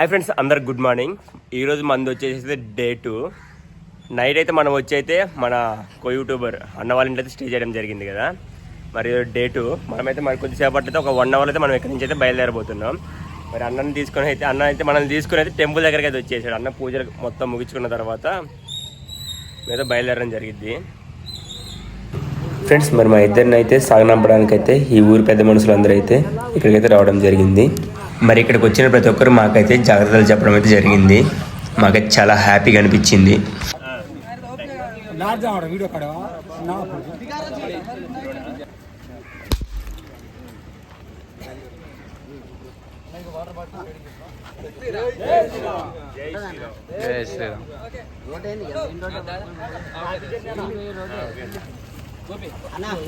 Hi friends అందరు good morning ఈరోజు మనది వచ్చేసి డే టూ నైట్ అయితే మనం వచ్చి అయితే మన కో యూట్యూబర్ అన్న వాళ్ళ ఇంట్లో అయితే స్టే చేయడం జరిగింది కదా. మరి డే టూ మనమైతే మరి కొద్దిసేపట్లయితే ఒక వన్ అవర్ అయితే మనం ఇక్కడి నుంచి అయితే బయలుదేరబోతున్నాం. మరి అన్నని తీసుకొని అయితే అన్న అయితే మనల్ని తీసుకొని అయితే టెంపుల్ దగ్గరికి అయితే వచ్చేసాడు. అన్న పూజలు మొత్తం ముగించుకున్న తర్వాత మీద బయలుదేరడం జరిగింది. ఫ్రెండ్స్ మరి మా ఇద్దరిని అయితే సాగనంపడానికి అయితే ఈ ఊరి పెద్ద మనుషులందరూ అయితే ఇక్కడికైతే రావడం జరిగింది. మరి ఇక్కడికి వచ్చిన ప్రతి ఒక్కరు మాకైతే జాగ్రత్తలు చెప్పడం అయితే జరిగింది. మాకైతే చాలా హ్యాపీగా అనిపించింది.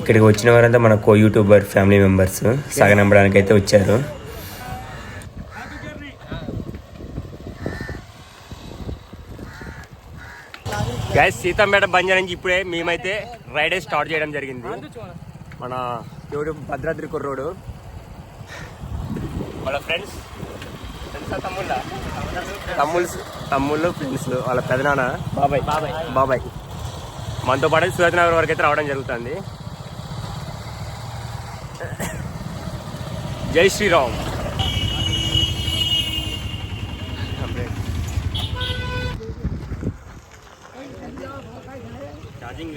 ఇక్కడికి వచ్చిన వారంతా మన కో యూట్యూబర్ ఫ్యామిలీ మెంబర్స్ సాగనంపడానికి అయితే వచ్చారు. గైస్ సీతంపేట బంజారా నుంచి ఇప్పుడే మేమైతే రైడ్ స్టార్ట్ చేయడం జరిగింది. మన యూట్యూబ్ భద్రాద్రి కుర్రోడు. వాళ్ళ ఫ్రెండ్స్. ఫ్రెండ్స్ తమ్ముళ్ళ? తమ్ముళ్ళు తమ్ముళ్ళు ఫ్రెండ్స్ వాళ్ళ పెదనాన్న. బాబాయ్. బాబాయ్. బాబాయ్. మనతో పాటు సురేష్ నగర్ వరకు అయితే రావడం జరుగుతుంది. జై శ్రీరామ్. ఛార్జింగ్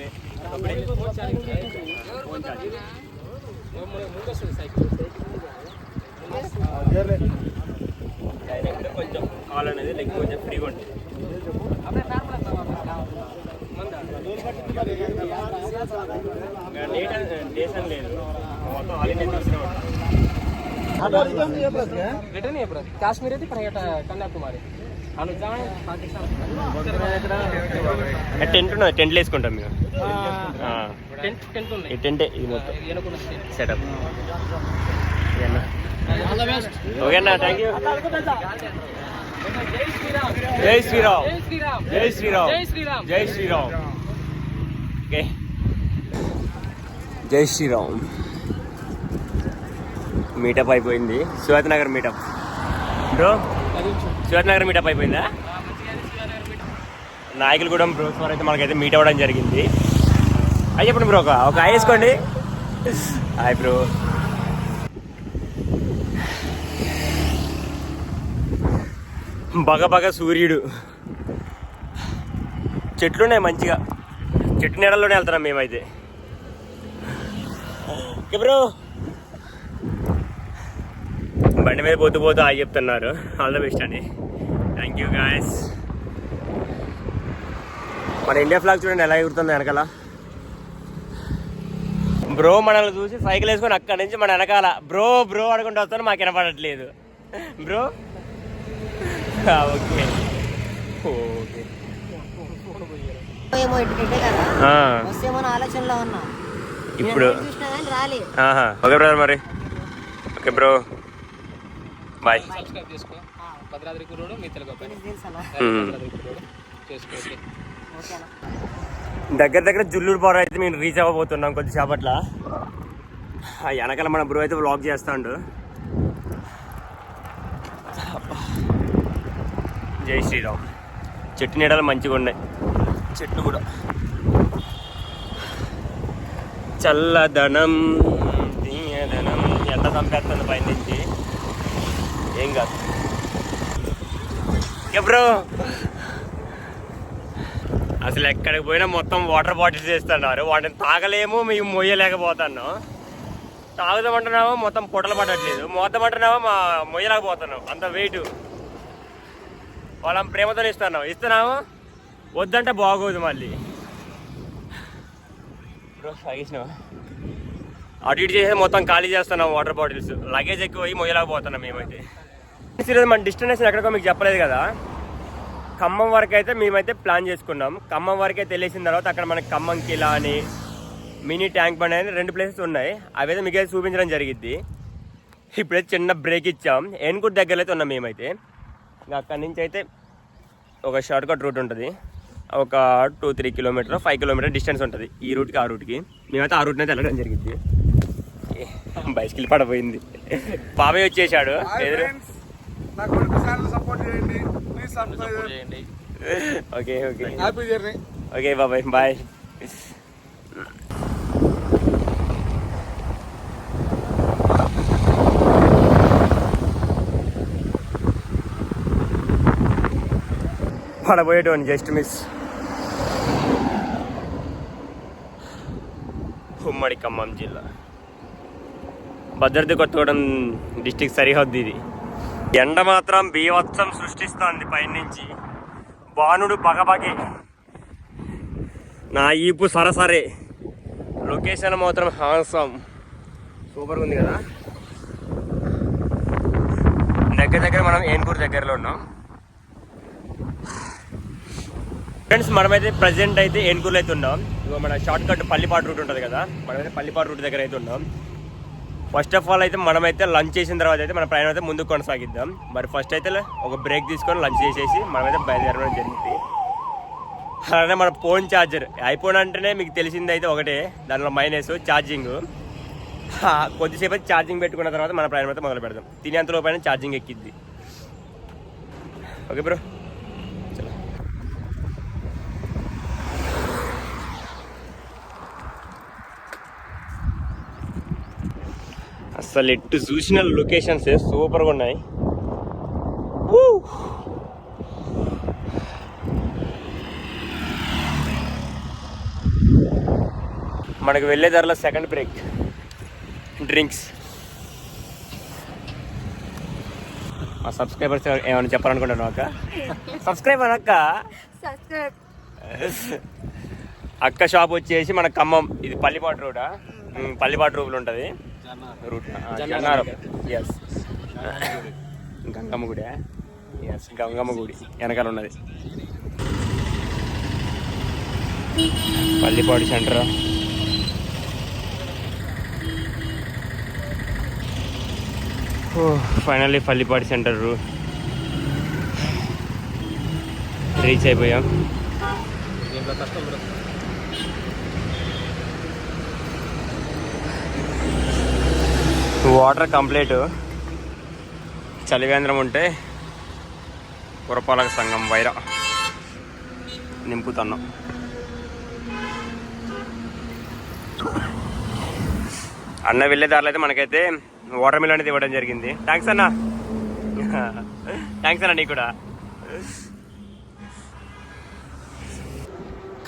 కొంచెం కాల్ అనేది లెగ్ కొంచెం ఫ్రీగా ఉంటుంది డేట్ డేస్ అని లేదు. మొత్తం హాలిడే తీసుకురావడం రిటర్న్ ఏ బ్రో కాశ్మీర్ అయితే ఇక్కడ కన్యాకుమారి అను జాన్ టెంట్ ఉన్నది టెంట్లు వేసుకుంటాం మేము ఆ, టెంట్ ఇది మొత్తం setup all the best okay అన్న థ్యాంక్ యూ జై శ్రీరామ్ జై శ్రీరామ్. జై శ్రీరామ్. జై శ్రీరామ్. జై శ్రీరామ్. జై శ్రీరామ్. ఓకే. జై శ్రీరామ్. మీటప్ అయిపోయింది. Shivaji Nagar meetup bro Shivaji Nagar meetup అయిపోయిందా? నాయకులు కూడా బ్రో సార్ అయితే మనకైతే మీట్ అవ్వడం జరిగింది. అయ్యి చెప్పండి బ్రో ఒక ఒక ఐ వేసుకోండి. హాయ్ బ్రో బగ బగ సూర్యుడు. చెట్లున్నాయి మంచిగా. చెట్టు నీడల్లోనే వెళ్తున్నాం మేమైతే. బ్రో బండి మీద పోతూ పోతూ ఆగి చెప్తున్నారు. ఆల్ ద బెస్ట్ అండి. థ్యాంక్ యూ గాయస్ మన ఇండియా ఫ్లాగ్ చూడండి ఎలా ఎగురుతుంది వెనకాల. బ్రో మనల్ని చూసి సైకిల్ వేసుకొని అక్కడి నుంచి మన వెనకాల. బ్రో బ్రో అనుకుంటూ వస్తాను మాకు వినపడట్లేదు. బ్రో ఓకే ఓకే ఇప్పుడు ఓకే బ్రదర్ మరి. Okay bro. బాయ్ సబ్స్క్రైబ్ చేసుకో భద్రాద్రి కుర్రోడు మీ తెలుగు ఓకేనా దగ్గర దగ్గర జుల్లూరు పవర్ అయితే మేము రీచ్ అవ్వబోతున్నాం కొద్దిసేపట్ల ఆ వెనకాల మన బ్రో అయితే వ్లాగ్ చేస్తాడు. జై శ్రీరామ్. చెట్టు నీడలు మంచిగా ఉన్నాయి. చెట్లు కూడా. చల్లదనం తీయదనం ఎండ చంపేస్తుంది పైన నుంచి ఏం కాదు. ఏ అసలు ఎక్కడికి పోయినా మొత్తం వాటర్ బాటిల్స్ వేస్తున్నారు. వాటిని తాగలేము మేము మొయ్యలేకపోతున్నాం. తాగుదామంటున్నామో మొత్తం పొట్టలు పడట్లేదు మోద్దామంటున్నామో మా మొయ్యలేకపోతున్నాం. అంత వెయిట్ వాళ్ళం ప్రేమతో ఇస్తున్నాం. ఇస్తున్నాము వద్దంటే బాగోదు మళ్ళీ. బ్రో సాగేసినావా? అటు ఇటు చేసి మొత్తం ఖాళీ చేస్తున్నాం వాటర్ బాటిల్స్. లగేజ్ ఎక్కువ అయ్యి మొయ్యలేకపోతున్నాం మేమైతే. ఈరోజు మన డిస్టినేషన్ ఎక్కడికో మీకు చెప్పలేదు కదా. ఖమ్మం వరకు అయితే మేమైతే ప్లాన్ చేసుకున్నాం. ఖమ్మం వరకు అయితే తెలిసిన తర్వాత అక్కడ మనకి ఖమ్మం కిలా అని మినీ ట్యాంక్ బండ్ అని రెండు ప్లేసెస్ ఉన్నాయి. అవైతే మీకు అయితే చూపించడం జరిగిద్ది. ఇప్పుడైతే చిన్న బ్రేక్ ఇచ్చాం. ఏనుగుడి దగ్గర అయితే ఉన్నాం మేమైతే. ఇంకా అక్కడి నుంచి అయితే ఒక షార్ట్ కట్ రూట్ ఉంటుంది. ఒక two three kilometer five kilometer distance ఉంటుంది. ఈ రూట్కి ఆ రూట్కి మేమైతే ఆ రూట్ని అయితే వెళ్ళడం జరిగింది బైస్కిల్ పడపోయింది. బాబాయ్ వచ్చేసాడు. ఎదురు నా కొడుకు ఛానల్ సపోర్ట్ చేయండి. ప్లీజ్ సబ్స్క్రైబ్ చేయండి. Okay okay. Happy journey okay బాబాయ్ బాయ్. పడబోయేటోని జస్ట్ మిస్. ఉమ్మడి ఖమ్మం జిల్లా. భద్రత కొత్తగూడెం డిస్టిక్ సరిహద్దు ఇది. ఎండ మాత్రం బీవత్సం సృష్టిస్తోంది పైనుంచి. బాణుడు పగపగే నా ఈపు సరసరే. లొకేషన్ మాత్రం హాసం. సూపర్ ఉంది కదా? దగ్గర దగ్గర మనం ఏనుగురు దగ్గరలో ఉన్నాం. ఫ్రెండ్స్ మనమైతే ప్రజెంట్ అయితే ఏనుగురులో అయితే ఉన్నాం. ఇగో మన షార్ట్ కట్ పల్లిపాటు రూట్ ఉంటుంది కదా? మనమైతే పల్లిపాటు రూట్ దగ్గర అయితే ఉన్నాం. ఫస్ట్ ఆఫ్ ఆల్ అయితే మనమైతే లంచ్ చేసిన తర్వాత అయితే మన ప్రయాణం అయితే ముందుకు కొనసాగిద్దాం. మరి ఫస్ట్ అయితే ఒక బ్రేక్ తీసుకొని లంచ్ చేసేసి మనమైతే బయలుదేరడం జరిగింది. అలానే మన ఫోన్ ఛార్జర్ ఐఫోన్ అంటేనే మీకు తెలిసింది అయితే ఒకటే దానిలో మైనస్ ఛార్జింగ్ కొద్దిసేపు ఛార్జింగ్ పెట్టుకున్న తర్వాత మన ప్రయాణం అయితే మొదలు పెడదాం. తినేంత లోపైన ఛార్జింగ్ ఎక్కిద్ది. ఓకే బ్రో చలో అసలు ఎటు చూసిన లొకేషన్స్ సూపర్గా ఉన్నాయి! మనకు వెళ్ళే ధరలో సెకండ్ బ్రేక్ డ్రింక్స్ మా సబ్స్క్రైబర్స్ ఏమైనా చెప్పాలనుకుంటున్నావు అక్క? సబ్స్క్రైబ్ అక్క? అక్క షాప్ వచ్చేసి మన ఖమ్మం. ఇది పల్లిపాటు రోడా ఉమ్, పల్లిపాటు రూపులు ఉంటుంది. రూట్ జన్నారం ఎస్ గంగమ్మ గుడి ఎస్ గంగమ్మ గుడి వెనకాల ఉన్నది. Pallipadu center? Finally Pallipadu center reach అయిపోయాం. కష్టం వాటర్ కంప్లీట్ చలివేంద్రం ఉంటే పురపాలక సంఘం వైర నింపుతున్నాం. అన్న వెళ్ళే దారిలో అయితే మనకైతే వాటర్ మిల్ అనేది ఇవ్వడం జరిగింది. థ్యాంక్స్ అన్న. థ్యాంక్స్ అన్న నీకు కూడా.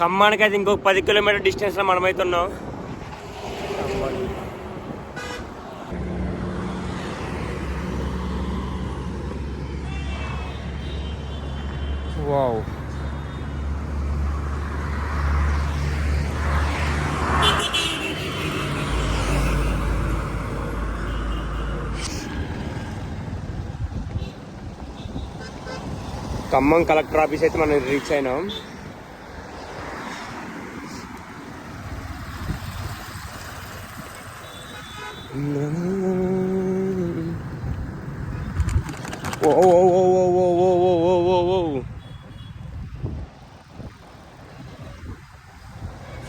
ఖమ్మానికి అయితే ఇంకొక పది కిలోమీటర్ డిస్టెన్స్లో మనమైతే ఉన్నాం. వావ్ ఖమ్మం కలెక్టర్ ఆఫీస్ అయితే మనం రీచ్ అయినాం ఓ ఓ ఓ ఓ ఓ ఓ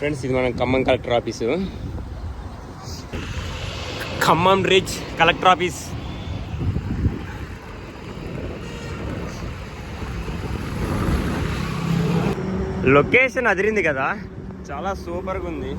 ఫ్రెండ్స్ ఇది మనం Khammam collector office. Khammam reach collector office. Location అదిరింది కదా. చాలా సూపర్గా ఉంది.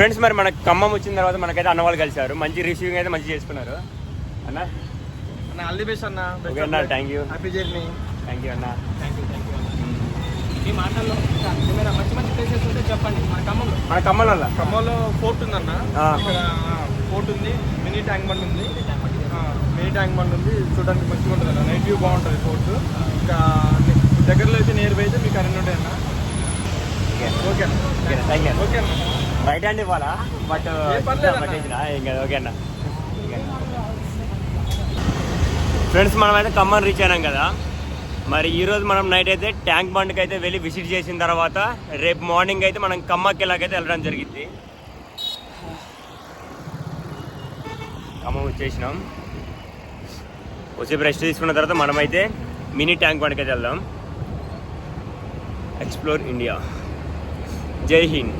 ఫ్రెండ్స్ మరి మన ఖమ్మం వచ్చిన తర్వాత మనకైతే అన్న వాళ్ళు కలిశారు. మంచి రిసీవింగ్ అయితే మంచి చేసుకున్నారు. అన్న? అన్న ఆల్ ది బెస్ట్ అన్న. ఓకే అన్న thank you happy journey thank you అన్న. థ్యాంక్ యూ థ్యాంక్ యూ మీ మాటల్లో ఏమైనా మంచి మంచి ప్లేసెస్ ఉంటే చెప్పండి. మన ఖమ్మంలో. మన ఖమ్మం వల్ల ఖమ్మంలో ఫోర్ట్ ఉందన్న. ఆ. ఇక్కడ ఫోర్ట్ ఉంది. మినీ ట్యాంక్ బండ్ ఉంది. మినీ ట్యాంక్ బండ్ ఉంది. చూడడానికి మంచిగా ఉంటుంది అన్న. నైట్ వ్యూ బాగుంటుంది ఫోర్ట్ ఇంకా దగ్గరలో అయితే నియర్ బై అయితే మీకు అన్ని ఉంటాయి అన్న. ఓకే అన్న. థ్యాంక్ యూ ఓకే అన్న. రైట్ హ్యాండ్ ఇవ్వాలా బట్ ఏం కాదు ఓకే అన్న. ఫ్రెండ్స్ మనం అయితే ఖమ్మం రీచ్ అయినాం కదా. మరి ఈ రోజు మనం నైట్ అయితే ట్యాంక్ బండ్కి అయితే వెళ్ళి విజిట్ చేసిన తర్వాత రేపు మార్నింగ్ అయితే మనం ఖమ్మకి వెళ్ళాకైతే వెళ్ళడం జరిగింది. ఖమ్మం వచ్చేసినాం. వచ్చేపు రెస్ట్ తీసుకున్న తర్వాత మనమైతే మినీ ట్యాంక్ బండ్కి అయితే వెళ్దాం. ఎక్స్ప్లోర్ ఇండియా జై హింద్.